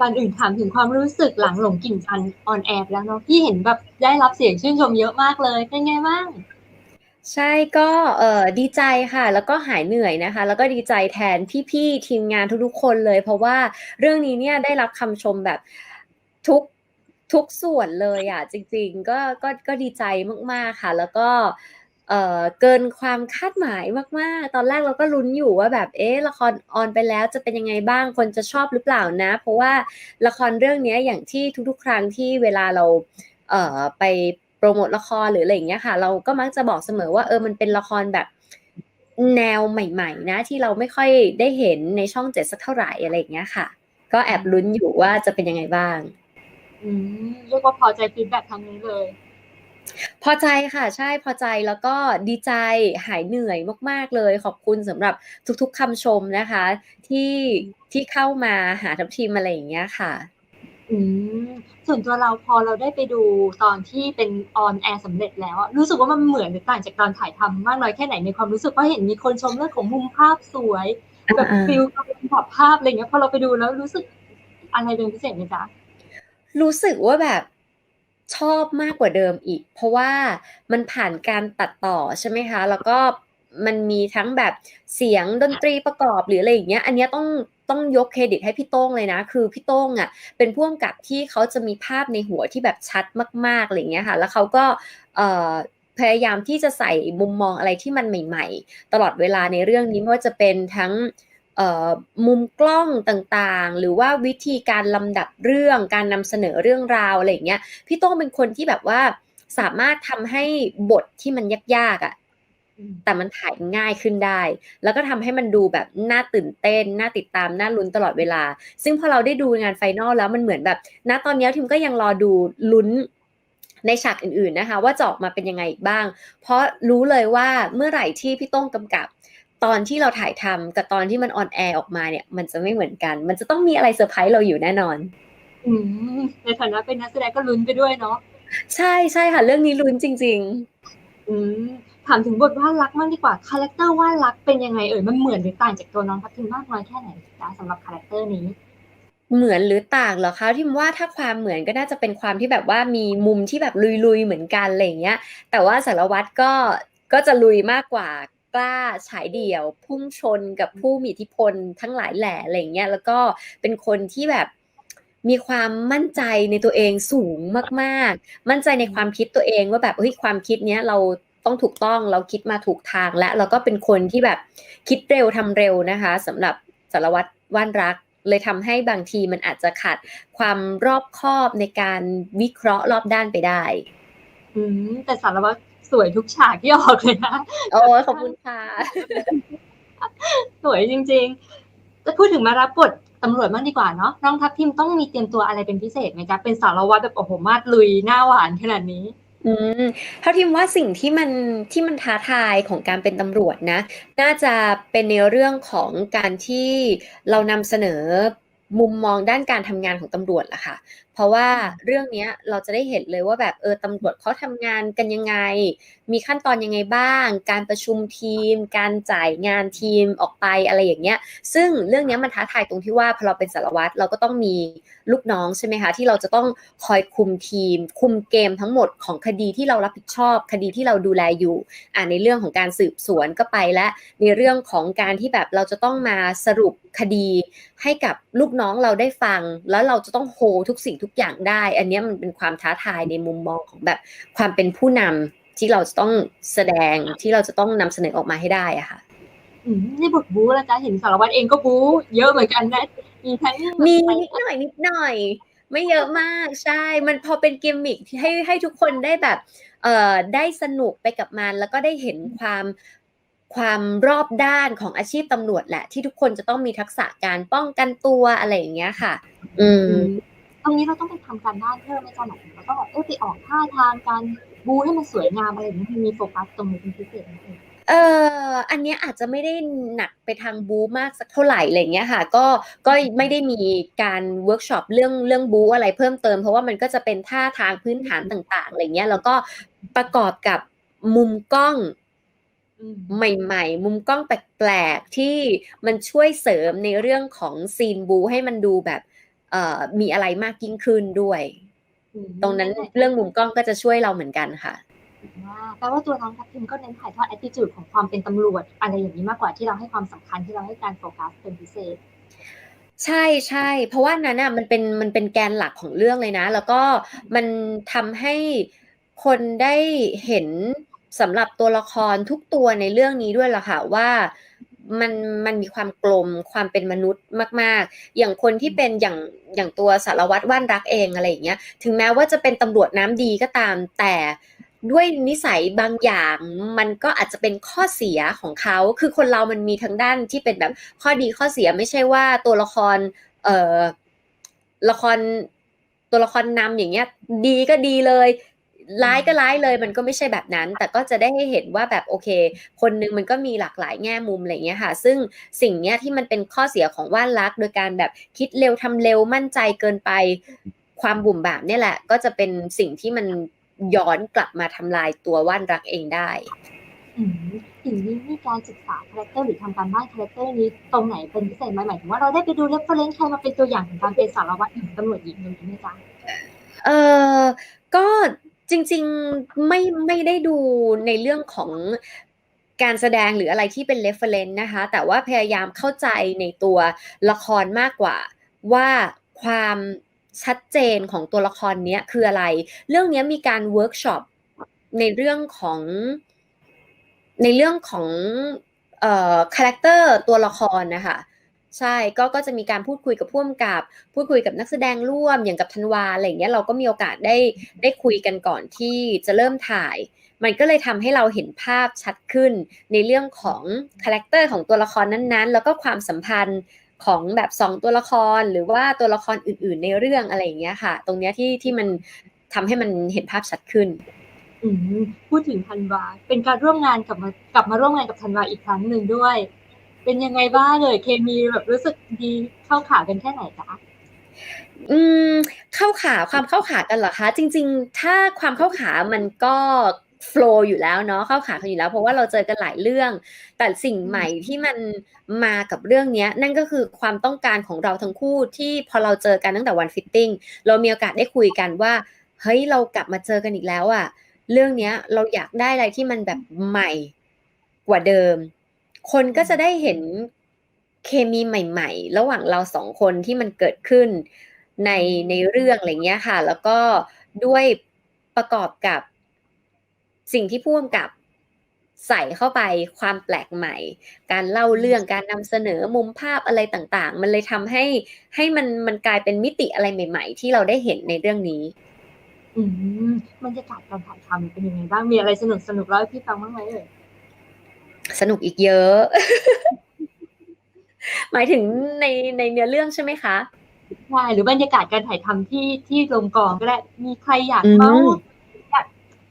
ก่อนอื่นถามถึงความรู้สึกหลังหลงกิ่งจันออนแอร์แล้วเนาะพี่เห็นแบบได้รับเสียงชื่นชมเยอะมากเลยเป็นไงบ้างใช่ก็เออดีใจค่ะ แล้วก็หายเหนื่อยนะคะ แล้วก็ดีใจแทนพี่ๆทีมงานทุกๆคนเลย เพราะว่าเรื่องนี้เนี่ยได้รับคำชมแบบทุกทุกส่วนเลยอะจริง ๆ ก็ก็ก็ดีใจมากๆค่ะ แล้วก็ เอ่อเกินความคาดหมายมากๆ ตอนแรกเราก็ลุ้นอยู่ว่าแบบเอ๊ะละครออนไปแล้วจะเป็นยังไงบ้างคนจะชอบหรือเปล่านะ เพราะว่าละครเรื่องนี้อย่างที่ทุกๆ ครั้งที่เวลาเราเอ่อไปโปรโมทละครหรืออะไรอย่างเงี้ยค่ะ เราก็มักจะบอกเสมอว่าเออมันเป็นละครแบบแนวใหม่ ๆ นะ ที่เราไม่ค่อยได้เห็นในช่องเจ็ดสักเท่าไหร่อะไรอย่างเงี้ยค่ะ ก็แอบลุ้นอยู่ว่าจะเป็นยังไงบ้าง อืมเรียกว่าพอใจฟีดแบ็ทางนี้เลย พอใจค่ะใช่พอใจแล้วก็ดีใจหายเหนื่อยมาก ๆ เลย ขอบคุณสำหรับทุกๆคำชมนะคะ ที่ที่เข้ามาหาทัพทีมอะไรอย่างเงี้ยค่ะ อืมส่วนตัวเราพอเราได้ไปดูตอนที่เป็นออนแอร์สำเร็จแล้วอะรู้สึกว่ามันเหมือนหรือต่างจากตอนถ่ายทำมากน้อยแค่ไหนในความรู้สึกว่าเห็นมีคนชมเรื่องของมุมภาพสวยแบบอ่าๆฟิลการแบบภาพอะไรเงี้ยพอเราไปดูแล้วรู้สึกอะไรเป็นพิเศษไหมจ๊ะรู้สึกว่าแบบ ชอบมากกว่าเดิมอีก เพราะว่ามันผ่านการตัดต่อใช่ไหมคะ แล้วก็มันมีทั้งแบบเสียงดนตรีประกอบหรืออะไรอย่างเงี้ย อันเนี้ยต้องต้องยกเครดิตให้พี่โต้งเลยนะ คือพี่โต้งอะเป็นผู้กำกับที่เขาจะมีภาพในหัวที่แบบชัดมากๆอะไรอย่างเงี้ยค่ะ แล้วเขาก็พยายามที่จะใส่มุมมองอะไรที่มันใหม่ ๆ ตลอดเวลาในเรื่องนี้ไม่ว่าจะเป็นทั้ง มุมกล้องต่างๆ หรือว่าวิธีการลำดับเรื่องการนำเสนอเรื่องราวอะไรอย่างเงี้ยพี่โต้งเป็นคนที่แบบว่าสามารถทำให้บทที่มันยากๆอะ่ะแต่มันถ่ายง่ายขึ้นได้ แล้วก็ทำให้มันดูแบบน่าตื่นเต้น น่าติดตาม น่าลุ้นตลอดเวลา ซึ่งพอเราได้ดูงานไฟนอลแล้วมันเหมือนแบบณตอนนี้ทิมก็ยังรอดูลุ้นในฉากอื่นๆนะคะ ว่าจะออกมาเป็นยังไงบ้าง เพราะรู้เลยว่าเมื่อไหร่ที่พี่โต้งกำกับ ตอนที่เราถ่ายทำกับตอนที่มันออนแอร์ออกมาเนี่ย มันจะไม่เหมือนกัน มันจะต้องมีอะไรเซอร์ไพรส์เราอยู่แน่นอน อืมในฐานะเป็นนักแสดงก็ลุ้นไปด้วยเนาะใช่ใช่ค่ะ เรื่องนี้ลุ้นจริง ๆ อืมถามถึงบทว่านรักมากดีกว่าคาแรคเตอร์ว่านรักเป็นยังไงเอ่ยมันเหมือนหรือต่างจากตัวน้องพับทิมมากน้อยแค่ไหนจ๊ะสำหรับคาแรคเตอร์นี้เหมือนหรือต่างเหรอคะทิมว่าถ้าความเหมือนก็น่าจะเป็นความที่แบบว่ามีมุมที่แบบลุยๆเหมือนกันอะไรอย่างเงี้ย แต่ว่าสารวัตรก็ก็จะลุยมากกว่า กล้าฉายเดี่ยว พุ่งชนกับผู้มีอิทธิพลทั้งหลายแหล่อะไรอย่างเงี้ยแล้วก็เป็นคนที่แบบมีความมั่นใจในตัวเองสูงมากๆ มั่นใจในความคิดตัวเองว่าแบบเฮ้ยความคิดเนี้ยเราต้องถูกต้องเราคิดมาถูกทางและเราก็เป็นคนที่แบบคิดเร็วทำเร็วนะคะสำหรับสารวัตรว่านรัก เลยทำให้บางทีมันอาจจะขาดความรอบคอบในการวิเคราะห์รอบด้านไปได้ อืมแต่สารวัตรส วยทุกฉากที่ออกเลยนะโอ้ยขอบคุณค่ะ สวยจริง ๆ จะพูดถึงมารับบทตำรวจบ้างดีกว่าเนาะน้องทัพทิมต้องมีเตรียมตัวอะไรเป็นพิเศษไหมจ๊ะเป็นสารวัตรแบบโอ้โหมาดลุยหน้าหวานขนาดนี้อืมเท่าที่ว่าสิ่งที่มันที่มันท้าทายของการเป็นตำรวจนะ น่าจะเป็นในเรื่องของการที่เรานำเสนอมุมมองด้านการทำงานของตำรวจล่ะค่ะ เพราะว่าเรื่องนี้เราจะได้เห็นเลยว่าแบบเออตำรวจเขาทำงานกันยังไง มีขั้นตอนยังไงบ้าง การประชุมทีม การจ่ายงานทีมออกไปอะไรอย่างเงี้ย ซึ่งเรื่องนี้มันท้าทายตรงที่ว่าพอเราเป็นสารวัตรเราก็ต้องมีลูกน้องใช่ไหมคะที่เราจะต้องคอยคุมทีม คุมเกมทั้งหมดของคดีที่เรารับผิดชอบ คดีที่เราดูแลอยู่อ่าในเรื่องของการสืบสวนก็ไปและในเรื่องของการที่แบบเราจะต้องมาสรุปคดีให้กับลูกน้องเราได้ฟัง แล้วเราจะต้องโฮทุกสิ่งทุกอย่างได้ อันเนี้ยมันเป็นความท้าทายในมุมมองของแบบความเป็นผู้นำที่เราจะต้องแสดงที่เราจะต้องนำเสนอออกมาให้ได้อะค่ะอืมนี่บทบู๊แล้วจ้ะเห็นสารวัตรเองก็บู๊เยอะเหมือนกันนะมีทั้งมีนิดหน่อยนิดหน่อย ไม่เยอะมากใช่ มันพอเป็นกิมมิคที่ให้ให้ทุกคนได้แบบเอ่อได้สนุกไปกับมัน แล้วก็ได้เห็นความความรอบด้านของอาชีพตำรวจแหละ ที่ทุกคนจะต้องมีทักษะการป้องกันตัวอะไรอย่างเงี้ยค่ะ อืมอืม ตรงนี้เราต้องไปทำการบ้านเพิ่มไหมจ๊ะหมายถึงเราต้องแบบเออไปออกท่าทางการบูให้มันสวยงามอะไรอย่างนี้ยมีโฟกัสตรงนี้เป็นพิเศษไหมเอ่ออันนี้อาจจะไม่ได้หนักไปทางบู๊มากสักเท่าไหร่อะไรเงี้ยค่ะ ก็ก็ไม่ได้มีการเวิร์กช็อปเรื่องเรื่องบู๊อะไรเพิ่มเติม เพราะว่ามันก็จะเป็นท่าทางพื้นฐานต่าง ๆอะไรเงี้ยแล้วก็ประกอบกับมุมกล้องใหม่ ๆ มุมกล้องแปลกๆที่มันช่วยเสริมในเรื่องของซีนบูให้มันดูแบบ มีอะไรมากยิ่งขึ้นด้วยอืมตรงนั้นเรื่องมุมกล้องก็จะช่วยเราเหมือนกันค่ะว่าแปลว่าตัวน้องทัพทิมก็เน้นถ่ายทอด attitude ของความเป็นตำรวจอะไรอย่างนี้มากกว่าที่เราให้ความสำคัญที่เราให้การโฟกัสเป็นพิเศษ ใช่ใช่เพราะว่านั้นอะมันเป็นมันเป็นแกนหลักของเรื่องเลยนะ แล้วก็มันทำให้คนได้เห็นสำหรับตัวละครทุกตัวในเรื่องนี้ด้วยล่ะค่ะว่า มันมันมีความกลมความเป็นมนุษย์มาก ๆ อย่างคนที่เป็นอย่างอย่างตัวสารวัตรว่านรักเองอะไรอย่างเงี้ย ถึงแม้ว่าจะเป็นตำรวจน้ำดีก็ตาม แต่ด้วยนิสัยบางอย่างมันก็อาจจะเป็นข้อเสียของเขา คือคนเรามันมีทั้งด้านที่เป็นแบบข้อดีข้อเสียไม่ใช่ว่าตัวละคร เอ่อละครตัวละครนำอย่างเงี้ย ดีก็ดีเลย ร้ายก็ร้ายเลยมันก็ไม่ใช่แบบนั้น แต่ก็จะได้ให้เห็นว่าแบบโอเค คนนึงมันก็มีหลากหลายแง่มุมอะไรเงี้ยค่ะ ซึ่งสิ่งเนี้ยที่มันเป็นข้อเสียของว่านรัก โดยการแบบคิดเร็วทำเร็วมั่นใจเกินไป ความบุ่มบามเนี่ยแหละ ก็จะเป็นสิ่งที่มันย้อนกลับมาทำลายตัวว่านรักเองได้อืมอย่างนี้มีการศึกษาคาแรคเตอร์หรือทำการบ้านคาแรคเตอร์นี้ตรงไหนเป็นพิเศษไหมหมายถึงว่าเราได้ไปดูเรฟเฟรนซ์ใครมาเป็นตัวอย่างของการเป็นสารวัตรหญิงตำรวจหญิงอย่างนี้ไหมจ๊ะเออก็ จริงๆไม่ไม่ได้ดูในเรื่องของการแสดงหรืออะไรที่เป็น reference นะคะ แต่ว่าพยายามเข้าใจในตัวละครมากกว่า ว่าความชัดเจนของตัวละครเนี้ยคืออะไร เรื่องเนี้ยมีการเวิร์กช็อปในเรื่องของในเรื่องของเอ่อคาแรคเตอร์ตัวละครนะคะ ใช่ก็ก็จะมีการพูดคุยกับพ่วงกับ พูดคุยกับนักแสดงร่วมอย่างกับธันวาอะไรอย่างเงี้ยเราก็มีโอกาสได้ได้คุยกันก่อนที่จะเริ่มถ่าย มันก็เลยทำให้เราเห็นภาพชัดขึ้นในเรื่องของคาแรคเตอร์ของตัวละครนั้นๆ แล้วก็ความสัมพันธ์ของแบบสองตัวละครหรือว่าตัวละครอื่น ๆ ในเรื่องอะไรอย่างเงี้ยค่ะ ตรงเนี้ยที่ที่มันทำให้มันเห็นภาพชัดขึ้นอืมพูดถึงธันวาเป็นการร่วมงานกับมากลับมาร่วมงานกับธันวาอีกครั้งหนึ่งด้วย เป็นยังไงบ้างเลยเคมีแบบรู้สึกดีเข้าขากันแค่ไหนจ๊ะอืมเข้าขาความเข้าขากันเหรอคะ จริง ๆ ถ้าความเข้าขามันก็โฟล์อยู่แล้วเนาะเข้าขากันอยู่แล้ว เพราะว่าเราเจอกันหลายเรื่อง แต่สิ่งใหม่ที่มันมากับเรื่องเนี้ยนั่นก็คือความต้องการของเราทั้งคู่ที่พอเราเจอกันตั้งแต่วันฟิตติ้งเรามีโอกาสได้คุยกันว่าเฮ้ยเรากลับมาเจอกันอีกแล้วอะเรื่องเนี้ยเราอยากได้อะไรที่มันแบบใหม่กว่าเดิม คนก็จะได้เห็นเคมีใหม่ ๆ ระหว่างเราสองคนที่มันเกิดขึ้นในในเรื่องอะไรเงี้ยค่ะ แล้วก็ด้วยประกอบกับสิ่งที่พ่วงกับใส่เข้าไปความแปลกใหม่ การเล่าเรื่องการนำเสนอมุมภาพอะไรต่างๆ มันเลยทำให้ให้มันมันกลายเป็นมิติอะไรใหม่ ๆ ที่เราได้เห็นในเรื่องนี้ อืมบรรยากาศการถ่ายทำเป็นยังไงบ้างมีอะไรสนุกสนุกๆเล่าให้พี่ฟังบ้างไหมเอ่ย สนุกอีกเยอะ หมายถึงในในเนื้อเรื่องใช่ไหมคะใช่หรือบรรยากาศการถ่ายทำที่ที่ลงกองก็ได้มีใครอยากอืมเมาอยาก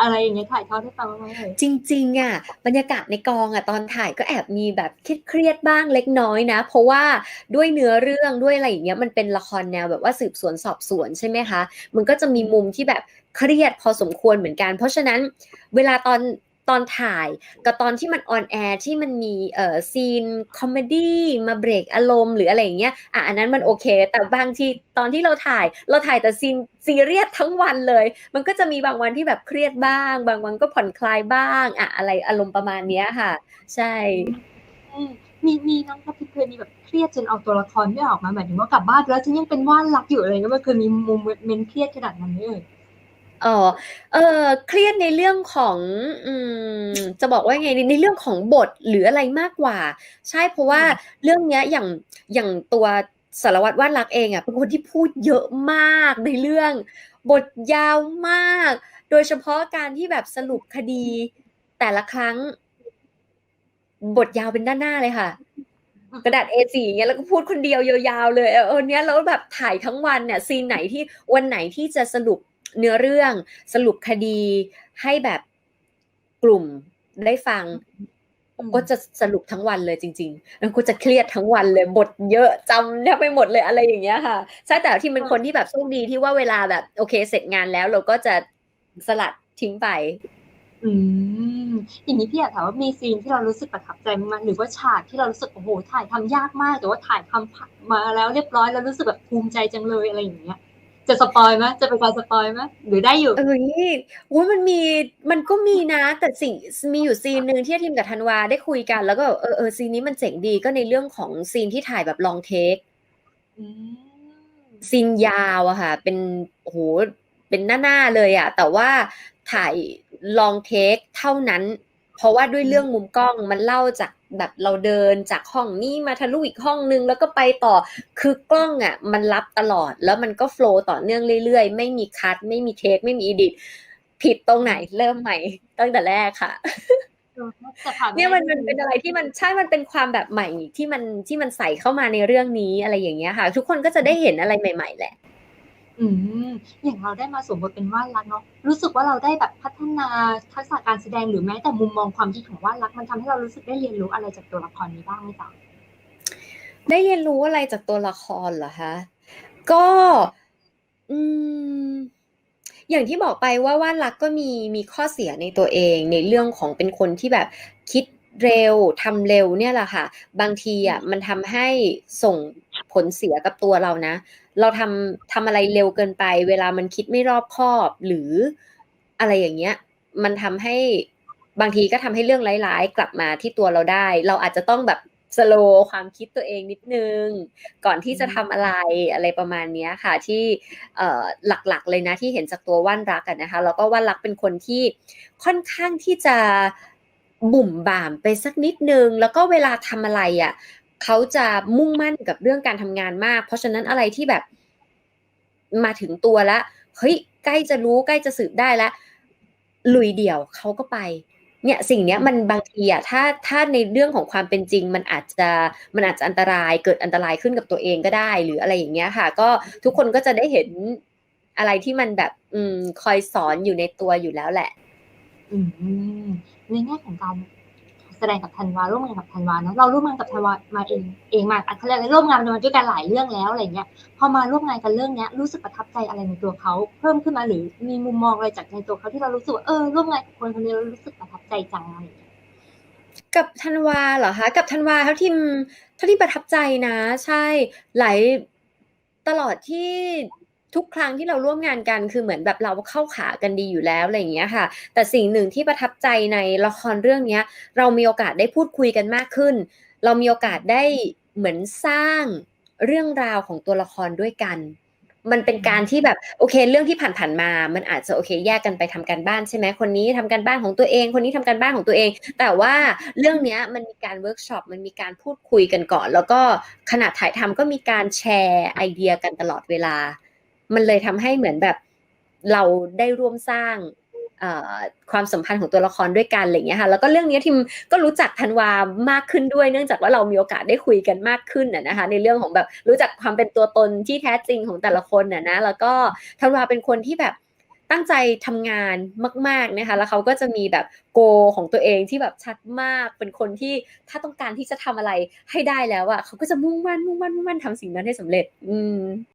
อะไรอย่างเงี้ยถ่ายทอดให้ฟังบ้างไหมเอ่ยจริงๆอะบรรยากาศในกองอะตอนถ่ายก็แอบมีแบบเครียดๆบ้างเล็กน้อยนะ เพราะว่าด้วยเนื้อเรื่องด้วยอะไรอย่างเงี้ยมันเป็นละครแนวแบบว่าสืบสวนสอบสวนใช่ไหมคะ มันก็จะมีมุมที่แบบเครียดพอสมควรเหมือนกัน เพราะฉะนั้นเวลาตอน ตอนถ่ายกับตอนที่มันออนแอร์ที่มันมีเอ่อซีนคอมเมดี้มาเบรกอารมณ์หรืออะไรอย่างเงี้ยอะอันนั้นมันโอเค แต่บางทีตอนที่เราถ่าย เราถ่ายแต่ซีนซีเรียสทั้งวันเลย มันก็จะมีบางวันที่แบบเครียดบ้าง บางวันก็ผ่อนคลายบ้างอะอะไรอารมณ์ประมาณเนี้ยค่ะ ใช่มีมีน้องทัพทิเคยมีแบบเครียดจนเอาตัวละครไม่ออกมาหมายถึงว่ากลับบ้านแล้วฉันยังเป็นว่านรักอยู่อะไรเงี้ยมันเคยมีมุมเมนต์เครียดขนาดนั้นไหม เอ่ยอ๋อเออเครียดในเรื่องของอืมจะบอกว่าไงในในเรื่องของบทหรืออะไรมากกว่า ใช่เพราะว่าเรื่องเนี้ยอย่างอย่างตัวสารวัตรว่านรักเองอะเป็นคนที่พูดเยอะมากในเรื่อง บทยาวมาก โดยเฉพาะการที่แบบสรุปคดีแต่ละครั้ง บทยาวเป็นด้านหน้าเลยค่ะกระดาษ A4 อย่างเงี้ยแล้วก็พูดคนเดียวยาวๆเลยเออเออเนี้ยแล้วแบบถ่ายทั้งวันเนี่ยซีนไหนที่วันไหนที่จะสรุป เนื้อเรื่องสรุปคดีให้แบบกลุ่มได้ฟังอืมก็จะสรุปทั้งวันเลยจริงๆ แล้วก็จะเครียดทั้งวันเลย บทเยอะจำแทบไปหมดเลยอะไรอย่างเงี้ยค่ะ ใช่แต่ที่เป็นคนที่แบบโชคดีที่ว่าเวลาแบบโอเคเสร็จงานแล้วเราก็จะสลัดทิ้งไป อืมอย่างนี้พี่อยากถามว่ามีซีนที่เรารู้สึกประทับใจมากๆหรือว่าฉากที่เรารู้สึกโอ้โฮถ่ายทำยากมาก แต่ว่าถ่ายทำผมาแล้วเรียบร้อยแล้วรู้สึกแบบภูมิใจจังเลยอะไรอย่างเงี้ย จะสปอยล์ไหม?จะเป็นการสปอยล์ไหม?หรือได้อยู่?เฮ้ยอุ๊ยมันมีมันก็มีนะ แต่สิ่งสมีอยู่ซีนหนึ่งที่ทีมกับธันวาได้คุยกัน แล้วก็แบบเออๆซีนนี้มันเจ๋งดีก็ในเรื่องของซีนที่ถ่ายแบบ long take อืมซีนยาวอะค่ะ เป็นโอ้โฮเป็นหน้าๆเลยอะแต่ว่าถ่าย long take เท่านั้น เพราะว่าด้วยเรื่องมุมกล้องมันเล่าจากแบบเราเดินจากห้องนี้มาทะลุอีกห้องหนึ่งแล้วก็ไปต่อคือกล้องอะมันรับตลอดแล้วมันก็โฟลว์ต่อเนื่องเรื่อยๆ ไม่มีคัตไม่มีเทกไม่มี edit ผิดตรงไหนเริ่มใหม่ตั้งแต่แรกค่ะเออแต่ผ่านเนี่ยมามันได้มันดีเป็นอะไรที่มันใช่ มันเป็นความแบบใหม่ที่มันที่มันใส่เข้ามาในเรื่องนี้อะไรอย่างเงี้ยค่ะ ทุกคนก็จะได้เห็นอะไรใหม่ ๆ แหละ อืมอย่างเราได้มาสวมบทเป็นว่านรักเนาะรู้สึกว่าเราได้แบบพัฒนาทักษะการแสดงหรือแม้แต่มุมมองความคิดของว่านรักมันทำให้เรารู้สึกได้เรียนรู้อะไรจากตัวละครนี้บ้างไหมจ๊ะ?ได้เรียนรู้อะไรจากตัวละครเหรอคะ?ก็อืมอย่างที่บอกไปว่าว่านรักก็มีมีข้อเสียในตัวเอง ในเรื่องของเป็นคนที่แบบ เร็วทำเร็วเนี่ยแหละค่ะ บางทีอะมันทำให้ส่งผลเสียกับตัวเรานะ เราทำทำอะไรเร็วเกินไป เวลามันคิดไม่รอบคอบ หรืออะไรอย่างเงี้ย มันทำให้บางทีก็ทำให้เรื่องร้ายๆ กลับมาที่ตัวเราได้ เราอาจจะต้องแบบสโลว์ความคิดตัวเองนิดหนึ่งก่อนที่จะทำอะไรอะไรประมาณเนี้ยค่ะ ที่เอ่อหลักๆเลยนะที่เห็นจากตัวว่านรักอะนะคะ แล้วก็ว่านรักเป็นคนที่ค่อนข้างที่จะ บุ่มบ่ามไปสักนิดหนึ่งแล้วก็เวลาทำอะไรอะเขาจะมุ่งมั่นกับเรื่องการทำงานมาก เพราะฉะนั้นอะไรที่แบบมาถึงตัวแล้วเฮ้ยใกล้จะรู้ใกล้จะสืบได้แล้วลุยเดี่ยวเขาก็ไป เนี่ยสิ่งเนี้ยมันบางทีอะถ้าถ้าในเรื่องของความเป็นจริง มันอาจจะมันอาจจะอันตรายเกิดอันตรายขึ้นกับตัวเองก็ได้ หรืออะไรอย่างเงี้ยค่ะ ก็ทุกคนก็จะได้เห็นอะไรที่มันแบบ อืม คอยสอนอยู่ในตัวอยู่แล้วแหละ อืม ในแง่ของการแสดงกับธันวาร่วมงานกับธันวาเนาะเราร่วมงานกับธันวามาเองเองมาอะเขาเรียกร่วมงานมาด้วยกันหลายเรื่องแล้วอะไรเงี้ยพอมาร่วมงานกันเรื่องเนี้ยรู้สึกประทับใจอะไรในตัวเขาเพิ่มขึ้นไหม?หรือมีมุมมองอะไรจากในตัวเขาที่เรารู้สึกว่าเออร่วมงานกับคนคนนี้แล้วรู้สึกประทับใจจังอะไรเงี้ย?กับธันวาเหรอคะ?กับธันวาเท่าทิมเท่าที่ประทับใจนะ ใช่หลายตลอดที่ ทุกครั้งที่เราร่วมงานกันคือเหมือนแบบเราเข้าขากันดีอยู่แล้วอะไรอย่างเงี้ยค่ะ แต่สิ่งหนึ่งที่ประทับใจในละครเรื่องเนี้ยเรามีโอกาสได้พูดคุยกันมากขึ้น เรามีโอกาสได้เหมือนสร้างเรื่องราวของตัวละครด้วยกัน มันเป็นการที่แบบโอเค เรื่องที่ผ่านๆมา มันอาจจะโอเคแยกกันไปทำการบ้านใช่ไหมคนนี้ทำการบ้านของตัวเอง คนนี้ทำการบ้านของตัวเอง แต่ว่าเรื่องเนี้ยมันมีการเวิร์กช็อปมันมีการพูดคุยกันก่อน แล้วก็ขณะถ่ายทำก็มีการแชร์ไอเดียกันตลอดเวลา มันเลยทำให้เหมือนแบบเราได้ร่วมสร้างความสัมพันธ์ของตัวละครด้วยกันอะไรอย่างเงี้ยค่ะแล้วก็เรื่องนี้ทิมก็รู้จักธันวามากขึ้นด้วย เนื่องจากว่าเรามีโอกาสได้คุยกันมากขึ้นอะนะคะในเรื่องของแบบรู้จักความเป็นตัวตนที่แท้จริงของแต่ละคนอะนะแล้วก็ธันวาเป็นคนที่แบบตั้งใจทำงานมากๆนะคะแล้วเขาก็จะมีแบบ goal ของตัวเองที่แบบชัดมากเป็นคนที่ถ้าต้องการที่จะทำอะไรให้ได้แล้วอะเขาก็จะมุ่งมั่นๆๆทำสิ่งนั้นให้สำเร็จ อืม